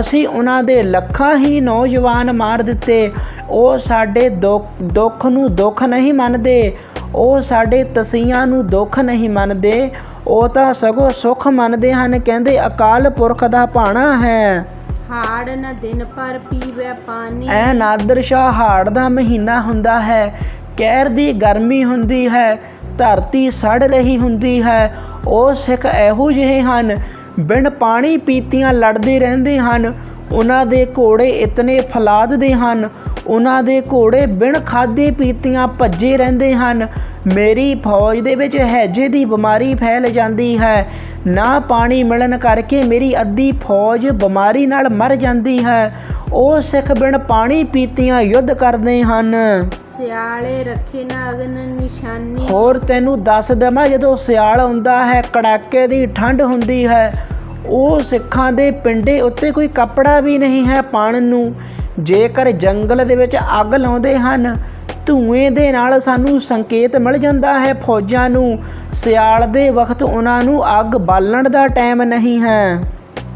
ਅਸੀਂ ਉਹਨਾਂ ਦੇ ਲੱਖਾਂ ਹੀ ਨੌਜਵਾਨ ਮਾਰ ਦਿੱਤੇ। ਉਹ ਸਾਡੇ ਦੁੱਖ ਦੁੱਖ ਨੂੰ ਦੁੱਖ ਨਹੀਂ ਮੰਨਦੇ। ਉਹ ਸਾਡੇ ਤਸੀਆਂ ਨੂੰ ਦੁੱਖ ਨਹੀਂ ਮੰਨਦੇ ਉਹ ਤਾਂ ਸਗੋਂ ਸੁੱਖ ਮੰਨਦੇ ਹਨ ਕਹਿੰਦੇ ਅਕਾਲ ਪੁਰਖ ਦਾ ਭਾਣਾ ਹੈ। ਹਾੜ ਨ ਦਿਨ ਪਰ ਪੀਵੇ ਪਾਣੀ। ਐ ਨਾਦਰ ਸ਼ਾਹ ਹਾੜ ਦਾ ਮਹੀਨਾ ਹੁੰਦਾ ਹੈ ਕਹਿਰ ਦੀ ਗਰਮੀ ਹੁੰਦੀ ਹੈ ਧਰਤੀ ਸੜ ਰਹੀ ਹੁੰਦੀ ਹੈ ਉਹ ਸਿੱਖ ਇਹੋ ਜਿਹੇ ਹਨ ਬਿਨ ਪਾਣੀ ਪੀਤੀਆਂ ਲੜਦੇ ਰਹਿੰਦੇ ਹਨ ਉਹਨਾਂ ਦੇ ਘੋੜੇ ਇਤਨੇ ਫਲਾਦ ਦੇ ਹਨ। ਉਹਨਾਂ ਦੇ ਘੋੜੇ ਬਿਨ ਖਾਦੇ ਪੀਤੀਆਂ ਭੱਜੇ ਰਹਿੰਦੇ ਹਨ। ਮੇਰੀ ਫੌਜ ਦੇ ਵਿੱਚ ਹੈਜੇ ਦੀ ਬਿਮਾਰੀ ਫੈਲ ਜਾਂਦੀ ਹੈ। ਨਾ ਪਾਣੀ ਮਿਲਣ ਕਰਕੇ ਮੇਰੀ ਅੱਧੀ ਫੌਜ ਬਿਮਾਰੀ ਨਾਲ ਮਰ ਜਾਂਦੀ ਹੈ। ਉਹ ਸਿੱਖ ਬਿਨ ਪਾਣੀ ਪੀਤੀਆਂ ਯੁੱਧ ਕਰਦੇ ਹਨ। ਸਿਆਲੇ ਰੱਖੇ ਨਾ ਅਗਨ ਨਿਸ਼ਾਨੀ। ਹੋਰ ਤੈਨੂੰ ਦੱਸ ਦੇਵਾਂ ਜਦੋਂ ਸਿਆਲ ਆਉਂਦਾ ਹੈ ਕੜਾਕੇ ਦੀ ਠੰਡ ਹੁੰਦੀ ਹੈ। ਉਹ ਸਿੱਖਾਂ ਦੇ ਪਿੰਡੇ ਉੱਤੇ ਕੋਈ ਕੱਪੜਾ ਵੀ ਨਹੀਂ ਹੈ ਪਾਣ ਨੂੰ। ਜੇਕਰ ਜੰਗਲ ਦੇ ਵਿੱਚ ਅੱਗ ਲਾਉਂਦੇ ਹਨ ਧੂਏ ਦੇ ਨਾਲ ਸਾਨੂੰ ਸੰਕੇਤ ਮਿਲ ਜਾਂਦਾ ਹੈ ਫੌਜਾਂ ਨੂੰ। ਸਿਆਲ ਦੇ ਵਕਤ ਉਹਨਾਂ ਨੂੰ ਅੱਗ ਬਾਲਣ ਦਾ ਟਾਈਮ ਨਹੀਂ ਹੈ।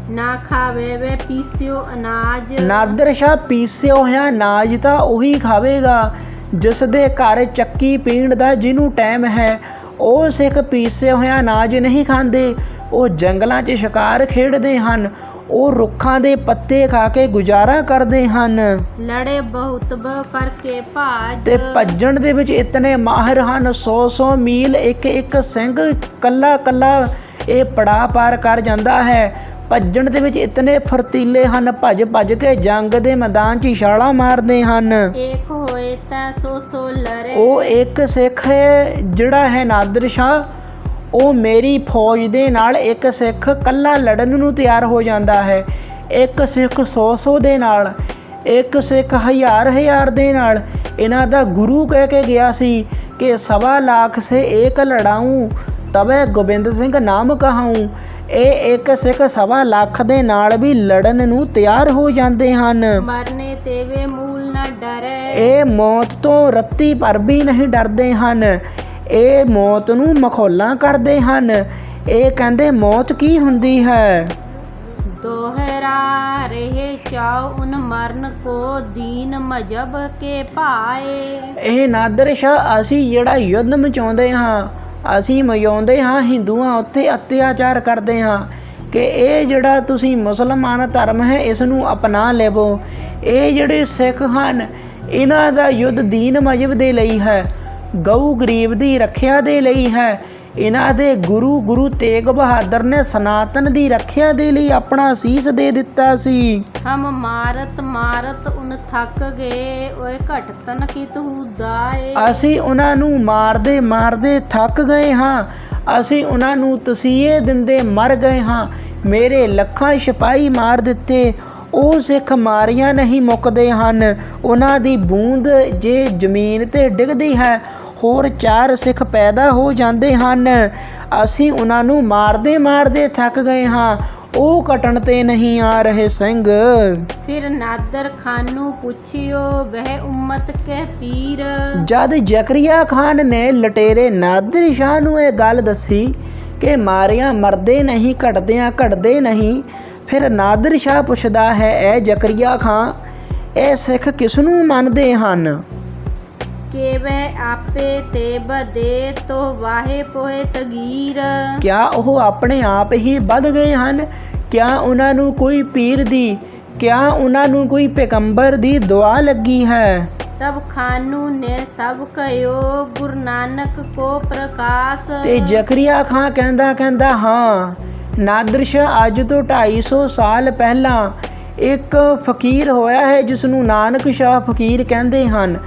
ਨਾ ਖਾਵੇ ਵੇ ਪੀਸਿਓ ਅਨਾਜ। ਨਾਦਰ ਸ਼ਾਹ ਪੀਸਿਆ ਹੋਇਆ ਅਨਾਜ ਤਾਂ ਉਹੀ ਖਾਵੇਗਾ। ਜਿਸ ਦੇ ਘਰ ਚੱਕੀ ਪੀਣ ਦਾ ਜਿਹਨੂੰ ਟਾਈਮ ਹੈ ਉਹ ਸਿੱਖ ਪੀਸਿਆ ਹੋਇਆ ਅਨਾਜ ਨਹੀਂ ਖਾਂਦੇ। ਉਹ ਜੰਗਲਾਂ 'ਚ ਸ਼ਿਕਾਰ ਖੇਡਦੇ ਹਨ ਉਹ ਰੁੱਖਾਂ ਦੇ ਪੱਤੇ ਖਾ ਕੇ ਗੁਜ਼ਾਰਾ ਕਰਦੇ ਹਨ। ਲੜੇ ਬਹੁਤ ਬ ਕਰਕੇ ਭਾਜ। ਤੇ ਭੱਜਣ ਦੇ ਵਿੱਚ ਇਤਨੇ ਮਾਹਿਰ ਹਨ 100-100 ਮੀਲ ਇੱਕ ਇੱਕ ਸਿੰਘ ਕੱਲਾ ਕੱਲਾ ਇਹ ਪੜਾ ਪਾਰ ਕਰ ਜਾਂਦਾ ਹੈ। ਭੱਜਣ ਦੇ ਵਿੱਚ ਇਤਨੇ ਫਰਤੀਲੇ ਹਨ ਭੱਜ ਭੱਜ ਕੇ ਜੰਗ ਦੇ ਮੈਦਾਨ 'ਚ ਛਾਲਾਂ ਮਾਰਦੇ ਹਨ। ਏਕ ਹੋਏ ਤਾਂ ਸੋ ਸੋ ਲਰੇ ਉਹ ਇੱਕ ਸਿੱਖ ਹੈ ਜਿਹੜਾ ਹੈ ਨਾਦਰ ਸ਼ਾਹ। ਉਹ ਮੇਰੀ ਫੌਜ ਦੇ ਨਾਲ ਇੱਕ ਸਿੱਖ ਕੱਲਾ ਲੜਨ ਨੂੰ ਤਿਆਰ ਹੋ ਜਾਂਦਾ ਹੈ। ਇੱਕ ਸਿੱਖ 100-100 ਦੇ ਨਾਲ ਇੱਕ ਸਿੱਖ ਹਜ਼ਾਰ ਹਜ਼ਾਰ ਦੇ ਨਾਲ। ਇਹਨਾਂ ਦਾ ਗੁਰੂ ਕਹਿ ਕੇ ਗਿਆ ਸੀ ਕਿ ਸਵਾ ਲੱਖ ਸੇ ਏਕ ਲੜਾਊਂ ਤਬੇ ਗੋਬਿੰਦ ਸਿੰਘ ਨਾਮ ਕਹਾਊਂ। ਇਹ ਇੱਕ ਸਿੱਖ ਸਵਾ ਲੱਖ ਦੇ ਨਾਲ ਵੀ ਲੜਨ ਨੂੰ ਤਿਆਰ ਹੋ ਜਾਂਦੇ ਹਨ। ਮਰਨੇ ਤੇ ਵੇ ਮੂਲ ਨਾ ਡਰੇ। ਇਹ ਮੌਤ ਤੋਂ ਰੱਤੀ ਪਰ ਵੀ ਨਹੀਂ ਡਰਦੇ ਹਨ। ਇਹ ਮੌਤ ਨੂੰ ਮਖੌਲਾਂ ਕਰਦੇ ਹਨ। ਇਹ ਕਹਿੰਦੇ ਮੌਤ ਕੀ ਹੁੰਦੀ ਹੈ? ਦੋਹਰਾ ਰਹੇ ਚਾਉ ਉਨ ਮਰਨ ਕੋ ਦੀਨ ਮਜਬ ਕੇ ਭਾਏ। ਇਹ ਨਾਦਰ ਸ਼ਾਹ ਅਸੀਂ ਜਿਹੜਾ ਯੁੱਧ ਮਚਾਉਂਦੇ ਹਾਂ ਅਸੀਂ ਮਚਾਉਂਦੇ ਹਾਂ ਹਿੰਦੂਆਂ ਉੱਤੇ ਅਤਿਆਚਾਰ ਕਰਦੇ ਹਾਂ ਕਿ ਇਹ ਜਿਹੜਾ ਤੁਸੀਂ ਮੁਸਲਮਾਨ ਧਰਮ ਹੈ ਇਸ ਨੂੰ ਅਪਣਾ ਲਵੋ। ਇਹ ਜਿਹੜੇ ਸਿੱਖ ਹਨ ਇਹਨਾਂ ਦਾ ਯੁੱਧ ਦੀਨ ਮਜਬ ਦੇ ਲਈ ਹੈ। ਗਊ ਗਰੀਬ ਦੀ ਰੱਖਿਆ ਦੇ ਲਈ ਹੈ। ਇਹਨਾਂ ਦੇ ਗੁਰੂ ਗੁਰੂ ਤੇਗ ਬਹਾਦਰ ਨੇ ਸਨਾਤਨ ਦੀ ਰੱਖਿਆ ਦੇ ਲਈ ਆਪਣਾ ਸੀਸ ਦੇ ਦਿੱਤਾ ਸੀ। ਹਮ ਮਾਰਤ ਮਾਰਤ ਉਨ ਥੱਕ ਗਏ ਓਏ ਘਟਤਨ ਕੀ ਤੂ ਦਾਏ। ਅਸੀਂ ਉਹਨਾਂ ਨੂੰ ਮਾਰਦੇ ਮਾਰਦੇ ਥੱਕ ਗਏ ਹਾਂ। ਅਸੀਂ ਉਹਨਾਂ ਨੂੰ ਤਸੀਹੇ ਦਿੰਦੇ ਮਰ ਗਏ ਹਾਂ। ਮੇਰੇ ਲੱਖਾਂ ਸਿਪਾਹੀ ਮਾਰ ਦਿੱਤੇ ਉਹ ਸਿੱਖ ਮਾਰੀਆਂ ਨਹੀਂ ਮੁੱਕਦੇ ਹਨ। ਉਹਨਾਂ ਦੀ ਬੂੰਦ ਜੇ ਜ਼ਮੀਨ ਤੇ ਡਿੱਗਦੀ ਹੈ ਹੋਰ ਚਾਰ ਸਿੱਖ ਪੈਦਾ ਹੋ ਜਾਂਦੇ ਹਨ। ਅਸੀਂ ਉਹਨਾਂ ਨੂੰ ਮਾਰਦੇ ਮਾਰਦੇ ਥੱਕ ਗਏ ਹਾਂ। ਉਹ ਕਟਣ ਤੇ ਨਹੀਂ ਆ ਰਹੇ ਸਿੰਘ। ਫਿਰ ਨਾਦਰ ਖਾਨ ਨੂੰ ਪੁੱਛਿਓ ਵਹਿ ਉਮਤ ਕੇ ਪੀਰ। ਜਦ ਜ਼ਕਰੀਆ ਖਾਨ ਨੇ ਲਟੇਰੇ ਨਾਦਰ ਸ਼ਾਹ ਨੂੰ ਇਹ ਗੱਲ ਦੱਸੀ ਕਿ ਮਾਰਿਆਂ ਮਰਦੇ ਨਹੀਂ ਘਟਦਿਆਂ ਘਟਦੇ ਨਹੀਂ ਫਿਰ ਨਾਦਰ ਸ਼ਾਹ ਪੁੱਛਦਾ ਹੈ ਇਹ ਜ਼ਕਰੀਆ ਖਾਨ ਇਹ ਸਿੱਖ ਕਿਸ ਨੂੰ ਮੰਨਦੇ ਹਨ? ਕੇ ਆਪੇ ਤੇ ਬਦੇ ਤੋ ਵਾਹੇ ਪੋਏ ਤਗੀਰ। ਕਿਆ ਉਹ ਆਪਣੇ ਆਪ ਹੀ ਵੱਧ ਗਏ ਹਨ? ਕਿਆ ਉਹਨਾਂ ਨੂੰ ਕੋਈ ਪੀਰ ਦੀ ਕਿਆ ਉਹਨਾਂ ਨੂੰ ਕੋਈ ਪੈਗੰਬਰ ਦੀ ਦੁਆ ਲੱਗੀ ਹੈ? ਤਬ ਖਾਨੂ ਨੇ ਸਭ ਕਹਿਓ ਗੁਰੂ ਨਾਨਕ ਕੋ ਪ੍ਰਕਾਸ਼। ਤੇ ਜ਼ਕਰੀਆ ਖਾਨ ਕਹਿੰਦਾ ਕਹਿੰਦਾ ਹਾਂ ਨਾਦਰ ਸ਼ਾਹ ਅੱਜ ਤੋਂ 250 ਸਾਲ ਪਹਿਲਾਂ ਇੱਕ ਫਕੀਰ ਹੋਇਆ ਹੈ ਜਿਸ ਨੂੰ ਨਾਨਕ ਸ਼ਾਹ ਫਕੀਰ ਕਹਿੰਦੇ ਹਨ।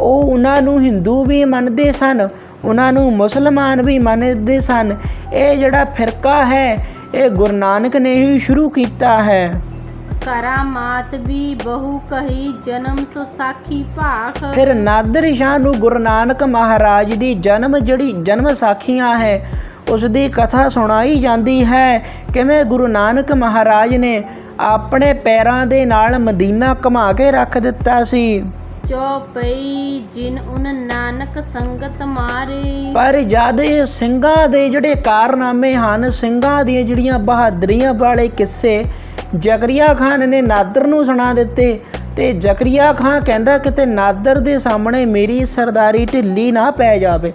ਉਹ ਉਹਨਾਂ ਨੂੰ ਹਿੰਦੂ ਵੀ ਮੰਨਦੇ ਸਨ, ਉਹਨਾਂ ਨੂੰ ਮੁਸਲਮਾਨ ਵੀ ਮੰਨਦੇ ਸਨ। ਇਹ ਜਿਹੜਾ ਫਿਰਕਾ ਹੈ, ਇਹ ਗੁਰੂ ਨਾਨਕ ਨੇ ਹੀ ਸ਼ੁਰੂ ਕੀਤਾ ਹੈ। ਕਰਾਮਾਤ ਵੀ ਬਹੁ ਕਹੀ ਜਨਮ ਸੋ ਸਾਖੀ ਭਾਖ। ਫਿਰ ਨਾਦਰ ਸ਼ਾਹ ਨੂੰ ਗੁਰੂ ਨਾਨਕ ਮਹਾਰਾਜ ਦੀ ਜਨਮ ਜਿਹੜੀ ਜਨਮ ਸਾਖੀਆਂ ਹੈ ਉਸ ਦੀ ਕਥਾ ਸੁਣਾਈ ਜਾਂਦੀ ਹੈ। ਕਿਵੇਂ ਗੁਰੂ ਨਾਨਕ ਮਹਾਰਾਜ ਨੇ ਆਪਣੇ ਪੈਰਾਂ ਦੇ ਨਾਲ ਮਦੀਨਾ ਘੁਮਾ ਕੇ ਰੱਖ ਦਿੱਤਾ ਸੀ? ਚੌਪਈ ਜਿਨ ਉਨ ਨਾਨਕ ਸੰਗਤ ਮਾਰੇ। ਪਰ ਜਦ ਇਹ ਸਿੰਘਾਂ ਦੇ ਜਿਹੜੇ ਕਾਰਨਾਮੇ ਹਨ ਸਿੰਘਾਂ ਦੀਆਂ ਜਿਹੜੀਆਂ ਬਹਾਦਰੀਆਂ ਵਾਲੇ ਕਿੱਸੇ ਜ਼ਕਰੀਆ ਖਾਨ ਨੇ ਨਾਦਰ ਨੂੰ ਸੁਣਾ ਦਿੱਤੇ ਤੇ ਜ਼ਕਰੀਆ ਖਾਨ ਕਹਿੰਦਾ ਕਿਤੇ ਨਾਦਰ ਦੇ ਸਾਹਮਣੇ ਮੇਰੀ ਸਰਦਾਰੀ ਢਿੱਲੀ ਨਾ ਪੈ ਜਾਵੇ।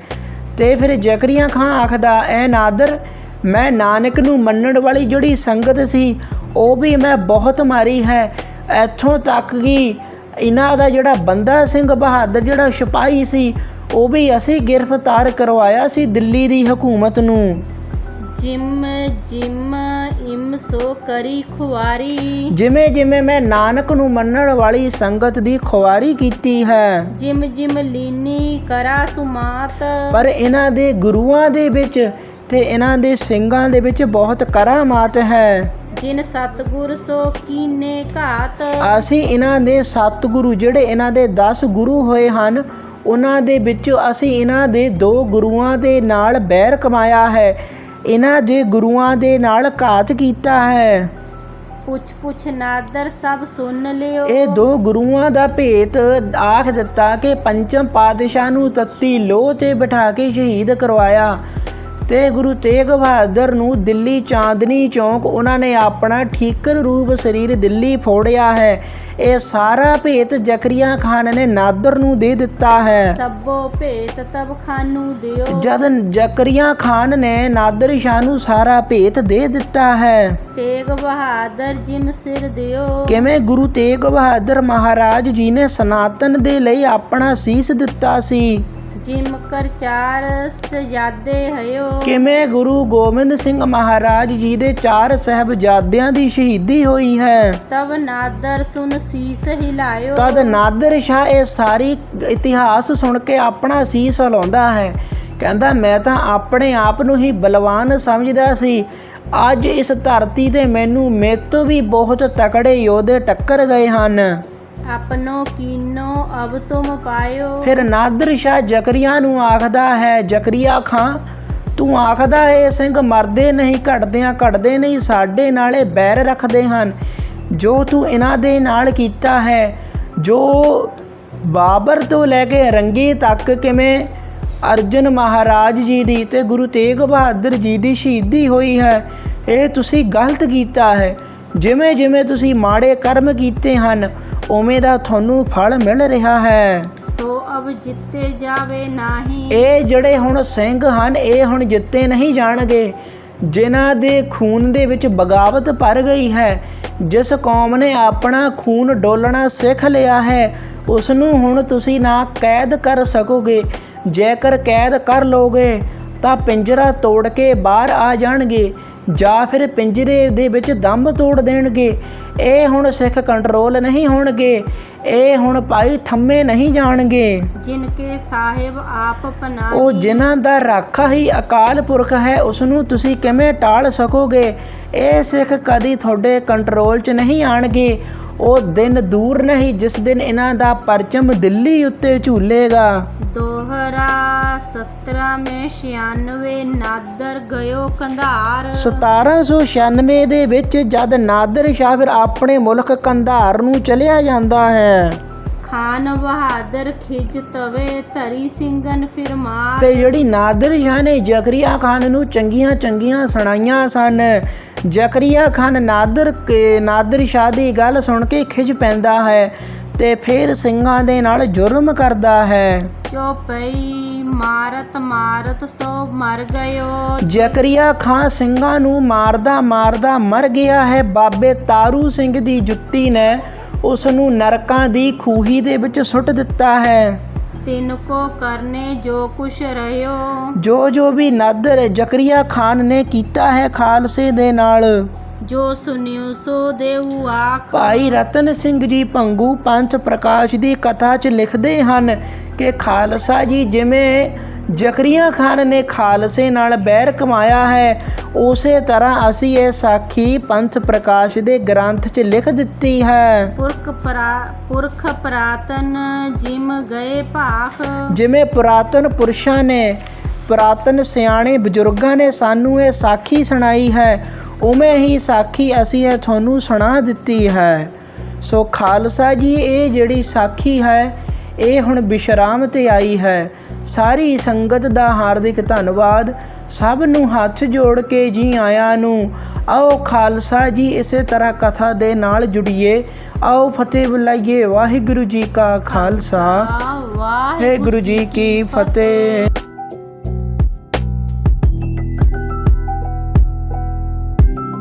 ਤੇ ਫਿਰ ਜ਼ਕਰੀਆ ਖਾਨ ਆਖਦਾ, ਐ ਨਾਦਰ, ਮੈਂ ਨਾਨਕ ਨੂੰ ਮੰਨਣ ਵਾਲੀ ਜਿਹੜੀ ਸੰਗਤ ਸੀ, ਉਹ ਵੀ ਮੈਂ ਬਹੁਤ ਮਾਰੀ ਹੈ। ਇੱਥੋਂ ਤੱਕ ਕਿ ਇਹਨਾਂ ਦਾ ਜਿਹੜਾ ਬੰਦਾ ਸਿੰਘ ਬਹਾਦਰ, ਜਿਹੜਾ ਸਿਪਾਹੀ ਸੀ, ਉਹ ਵੀ ਅਸੀਂ ਗ੍ਰਿਫਤਾਰ ਕਰਵਾਇਆ ਸੀ ਦਿੱਲੀ ਦੀ ਹਕੂਮਤ ਨੂੰ। ਜਿਮ ਜਿਮ ਇਮ ਸੋ ਕਰੀ ਖੁਆਰੀ ਜਿਵੇਂ ਜਿਵੇਂ ਮੈਂ ਨਾਨਕ ਨੂੰ ਮੰਨਣ ਵਾਲੀ ਸੰਗਤ ਦੀ ਖੁਆਰੀ ਕੀਤੀ ਹੈ। ਜਿਮ ਜਿਮ ਲੀਨੀ ਕਰਾ ਸੁਮਾਤ। ਪਰ ਇਹਨਾਂ ਦੇ ਗੁਰੂਆਂ ਦੇ ਵਿੱਚ ਤੇ ਇਹਨਾਂ ਦੇ ਸਿੰਘਾਂ ਦੇ ਵਿੱਚ ਬਹੁਤ ਕਰਾਮਾਤ ਹੈ। ਜਿਨ ਸਤਗੁਰ ਸੋ ਕੀਨੇ ਘਾਤ। ਅਸੀਂ ਇਹਨਾਂ ਦੇ ਸਤਿਗੁਰੂ ਜਿਹੜੇ ਇਹਨਾਂ ਦੇ 10 ਗੁਰੂ ਹੋਏ ਹਨ ਉਹਨਾਂ ਦੇ ਵਿੱਚੋਂ ਅਸੀਂ ਇਹਨਾਂ ਦੇ ਦੋ ਗੁਰੂਆਂ ਦੇ ਨਾਲ ਬੈਰ ਕਮਾਇਆ ਹੈ। ਇਹਨਾਂ ਦੇ ਗੁਰੂਆਂ ਦੇ ਨਾਲ ਘਾਤ ਕੀਤਾ ਹੈ। ਪੁੱਛ ਪੁੱਛ ਨਾਦਰ ਸਭ ਸੁਣ ਲਿਓ। ਇਹ ਦੋ ਗੁਰੂਆਂ ਦਾ ਭੇਤ ਆਖ ਦਿੱਤਾ ਕਿ ਪੰਚਮ ਪਾਤਸ਼ਾਹ ਨੂੰ ਤੱਤੀ ਲੋਹ ਤੇ ਬਿਠਾ ਕੇ ਸ਼ਹੀਦ ਕਰਵਾਇਆ। ਤੇ ਗੁਰੂ ਤੇਗ ਬਹਾਦਰ ਨੂੰ ਦਿੱਲੀ ਚਾਂਦਨੀ ਚੌਂਕ ਉਹਨਾਂ ਨੇ ਆਪਣਾ ਠੀਕਰ ਰੂਪ ਸਰੀਰ ਦਿੱਲੀ ਫੋੜਿਆ ਹੈ। ਇਹ ਸਾਰਾ ਭੇਤ ਜ਼ਕਰੀਆ ਖਾਨ ਨੇ ਨਾਦਰ ਨੂੰ ਦੇ ਦਿੱਤਾ ਹੈ। ਸਭੋ ਭੇਤ ਤਬ ਖਾਨੂ ਦਿਓ। ਜਦ ਜ਼ਕਰੀਆ ਖਾਨ ਨੇ ਨਾਦਰ ਸ਼ਾਹ ਨੂੰ ਸਾਰਾ ਭੇਤ ਦੇ ਦਿੱਤਾ ਹੈ। ਤੇਗ ਬਹਾਦਰ ਜਿਮ ਸਿਰ ਦਿਓ। ਕਿਵੇਂ ਗੁਰੂ ਤੇਗ ਬਹਾਦਰ ਮਹਾਰਾਜ ਜੀ ਨੇ ਸਨਾਤਨ ਦੇ ਲਈ ਆਪਣਾ ਸੀਸ ਦਿੱਤਾ ਸੀ? ਜਿਮ ਕਰ ਚਾਰ ਸਜਾਦੇ ਹਯੋ ਕਿਵੇਂ ਗੁਰੂ ਗੋਬਿੰਦ ਸਿੰਘ ਮਹਾਰਾਜ ਜੀ ਦੇ ਚਾਰ ਸਹਿਬਜ਼ਾਦਿਆਂ ਦੀ ਸ਼ਹੀਦੀ ਹੋਈ ਹੈ? ਤਬ ਨਾਦਰ ਸੁਨ ਸੀਸ ਹਿਲਾਇਓ। ਤਦ ਨਾਦਰ ਸ਼ਾਹ ਇਹ ਸਾਰੀ ਇਤਿਹਾਸ ਸੁਣ ਕੇ ਆਪਣਾ ਸੀਸ ਹਿਲਾਉਂਦਾ ਹੈ। ਕਹਿੰਦਾ ਮੈਂ ਤਾਂ ਆਪਣੇ ਆਪ ਨੂੰ ਹੀ ਬਲਵਾਨ ਸਮਝਦਾ ਸੀ। ਅੱਜ ਇਸ ਧਰਤੀ ਤੇ ਮੈਨੂੰ ਮੇਤੋਂ ਵੀ ਬਹੁਤ ਤਕੜੇ ਯੋਧੇ ਟੱਕਰ ਗਏ ਹਨ। ਆਪਨੋ ਕੀਨੋ ਅਬ ਤੁਮ ਪਾਇਓ। ਫਿਰ ਨਾਦਰ ਸ਼ਾਹ ਜ਼ਕਰੀਆ ਨੂੰ ਆਖਦਾ ਹੈ, ਜ਼ਕਰੀਆ ਖਾਂ, ਤੂੰ ਆਖਦਾ ਏ, ਸਿੰਘ ਮਰਦੇ ਨਹੀਂ, ਘਟਦਿਆਂ ਘਟਦੇ ਨਹੀਂ, ਸਾਡੇ ਨਾਲੇ ਬੈਰ ਰੱਖਦੇ ਹਨ। ਜੋ ਤੂੰ ਇਹਨਾਂ ਦੇ ਨਾਲ ਕੀਤਾ ਹੈ, ਜੋ ਬਾਬਰ ਤੋਂ ਲੈ ਕੇ ਰੰਗੀ ਤੱਕ ਕਿਵੇਂ ਅਰਜਨ ਮਹਾਰਾਜ ਜੀ ਦੀ ਤੇ ਗੁਰੂ ਤੇਗ ਬਹਾਦਰ ਜੀ ਦੀ ਸ਼ਹੀਦੀ ਹੋਈ ਹੈ, ਇਹ ਤੁਸੀਂ ਗਲਤ ਕੀਤਾ ਹੈ। ਜਿਵੇਂ ਜਿਵੇਂ ਤੁਸੀਂ ਮਾੜੇ ਕਰਮ ਕੀਤੇ ਹਨ ਉਵੇਂ ਦਾ ਤੁਹਾਨੂੰ ਫਲ ਮਿਲ ਰਿਹਾ ਹੈ। ਸੋ ਅਬ ਜਿੱਤੇ ਜਾਵੇ ਨਾਹੀ। ਇਹ ਜਿਹੜੇ ਹੁਣ ਸਿੰਘ ਹਨ ਇਹ ਹੁਣ ਜਿੱਤੇ ਨਹੀਂ ਜਾਣਗੇ। ਜਿਨ੍ਹਾਂ ਦੇ ਖੂਨ ਦੇ ਵਿੱਚ ਬਗਾਵਤ ਭਰ ਗਈ ਹੈ ਜਿਸ ਕੌਮ ਨੇ ਆਪਣਾ ਖੂਨ ਡੋਲਣਾ ਸਿੱਖ ਲਿਆ ਹੈ ਉਸ ਨੂੰ ਹੁਣ ਤੁਸੀਂ ਨਾ ਕੈਦ ਕਰ ਸਕੋਗੇ। ਜੇਕਰ ਕੈਦ ਕਰ ਲੋਗੇ ਤਾਂ ਪਿੰਜਰਾ ਤੋੜ ਕੇ ਬਾਹਰ ਆ ਜਾਣਗੇ। ਜਾਂ ਫਿਰ ਪਿੰਜਰੇ ਦੇ ਵਿੱਚ ਦੰਬ ਤੋੜ ਦੇਣਗੇ। ਇਹ ਹੁਣ ਸਿੱਖ ਕੰਟਰੋਲ ਨਹੀਂ ਹੋਣਗੇ। ਇਹ ਹੁਣ ਭਾਈ ਥੰਮੇ ਨਹੀਂ ਜਾਣਗੇ। ਜਿਨ ਕੇ ਸਾਹਿਬ ਆਪ ਪਨਾ ਉਹ ਜਿਨ੍ਹਾਂ ਦਾ ਰਾਖਾ ਹੀ ਅਕਾਲ ਪੁਰਖ ਹੈ ਉਸ ਨੂੰ ਤੁਸੀਂ ਕਿਵੇਂ ਟਾਲ ਸਕੋਗੇ? ਇਹ ਸਿੱਖ ਕਦੀ ਤੁਹਾਡੇ ਕੰਟਰੋਲ 'ਚ ਨਹੀਂ ਆਣਗੇ। ਉਹ ਦਿਨ ਦੂਰ ਨਹੀਂ ਜਿਸ ਦਿਨ ਇਹਨਾਂ ਦਾ ਪਰਚਮ ਦਿੱਲੀ ਉੱਤੇ ਝੂਲੇਗਾ। ਦੋਹਰਾ 17 ਮੇ 96 ਨਾਦਰ ਗਇਓ ਕੰਧਾਰ। 1796 ਦੇ ਵਿੱਚ ਜਦ ਨਾਦਰ ਸ਼ਾਹ ਫਿਰ ਆਪਣੇ ਮੁਲਕ ਕੰਧਾਰ ਨੂੰ ਚਲਿਆ ਜਾਂਦਾ ਹੈ। ਖਾਨ ਬਹਾਦਰ ਖਿਜ ਤਵੇ ਧਰੀ ਸਿੰਘਨ ਫਿਰ ਮਾਰ। ਤੇ ਜਿਹੜੀ ਨਾਦਰ ਸ਼ਾਹ ਨੇ ਜ਼ਕਰੀਆ ਖਾਨ ਨੂੰ ਚੰਗੀਆਂ ਚੰਗੀਆਂ ਸੁਣਾਈਆਂ ਸਨ ਜ਼ਕਰੀਆ ਖਾਨ ਨਾਦਰ ਕੇ- ਨਾਦਰ ਸ਼ਾਹ ਦੀ ਗੱਲ ਸੁਣ ਕੇ ਖਿਜ ਪੈਂਦਾ ਹੈ। ਤੇ ਫਿਰ ਸਿੰਘਾਂ ਦੇ ਨਾਲ ਜੁਰਮ ਕਰਦਾ ਹੈ। ਜੋ ਪਈ ਮਾਰਤ ਮਾਰਤ ਸੋ ਮਰ ਗਇਓ। ਜ਼ਕਰੀਆ ਖਾਨ ਸਿੰਘਾਂ ਨੂੰ ਮਾਰਦਾ ਮਾਰਦਾ ਮਰ ਗਿਆ ਹੈ। ਬਾਬੇ ਤਾਰੂ ਸਿੰਘ ਦੀ ਜੁੱਤੀ ਨੇ ਉਸ ਨੂੰ ਨਰਕਾਂ ਦੀ ਖੂਹੀ ਦੇ ਵਿੱਚ ਸੁੱਟ ਦਿੱਤਾ ਹੈ। ਤਿਨ ਕੋ ਕਰਨੇ ਜੋ ਕੁਛ ਰਹਿਓ। ਜੋ ਜੋ ਵੀ ਨਾਦਰ ਜ਼ਕਰੀਆ ਖਾਨ ਨੇ ਕੀਤਾ ਹੈ ਖਾਲਸੇ ਦੇ ਨਾਲ। ਜੋ ਸੁਨਿਓ ਸੋ ਦੇਉ ਆਖ। ਭਾਈ ਰਤਨ ਸਿੰਘ ਜੀ ਭੰਗੂ ਪੰਥ ਪ੍ਰਕਾਸ਼ ਦੀ ਕਥਾ 'ਚ ਲਿਖਦੇ ਹਨ ਕਿ ਖਾਲਸਾ ਜੀ ਜਿਵੇਂ ਜ਼ਕਰੀਆ ਖਾਨ ਨੇ ਖਾਲਸੇ ਨਾਲ ਬੈਰ ਕਮਾਇਆ ਹੈ ਉਸੇ ਤਰ੍ਹਾਂ ਅਸੀਂ ਇਹ ਸਾਖੀ ਪੰਥ ਪ੍ਰਕਾਸ਼ ਦੇ ਗ੍ਰੰਥ 'ਚ ਲਿਖ ਦਿੱਤੀ ਹੈ। ਪੁਰਖ ਪਰਾ ਪੁਰਖ ਪ੍ਰਾਤਨ ਜਿਮ ਗਏ ਭਾਖ। ਜਿਵੇਂ ਪੁਰਾਤਨ ਪੁਰਸ਼ਾਂ ਨੇ ਪੁਰਾਤਨ ਸਿਆਣੇ ਬਜ਼ੁਰਗਾਂ ਨੇ ਸਾਨੂੰ ਇਹ ਸਾਖੀ ਸੁਣਾਈ ਹੈ। ਉਵੇਂ ਹੀ ਸਾਖੀ ਅਸੀਂ ਇਹ ਤੁਹਾਨੂੰ ਸੁਣਾ ਦਿੱਤੀ ਹੈ। ਸੋ ਖਾਲਸਾ ਜੀ ਇਹ ਜਿਹੜੀ ਸਾਖੀ ਹੈ ਇਹ ਹੁਣ ਵਿਸ਼ਰਾਮ ਤੇ ਆਈ ਹੈ। ਸਾਰੀ ਸੰਗਤ ਦਾ ਹਾਰਦਿਕ ਧੰਨਵਾਦ। ਸਭ ਨੂੰ ਹੱਥ ਜੋੜ ਕੇ ਜੀ ਆਇਆਂ ਨੂੰ। ਆਓ ਖਾਲਸਾ ਜੀ ਇਸੇ ਤਰ੍ਹਾਂ ਕਥਾ ਦੇ ਨਾਲ ਜੁੜੀਏ। ਆਓ ਫਤਿਹ ਬੁਲਾਈਏ। ਵਾਹਿਗੁਰੂ ਜੀ ਕਾ ਖਾਲਸਾ। ਵਾਹਿਗੁਰੂ ਜੀ ਕੀ ਫਤਿਹ।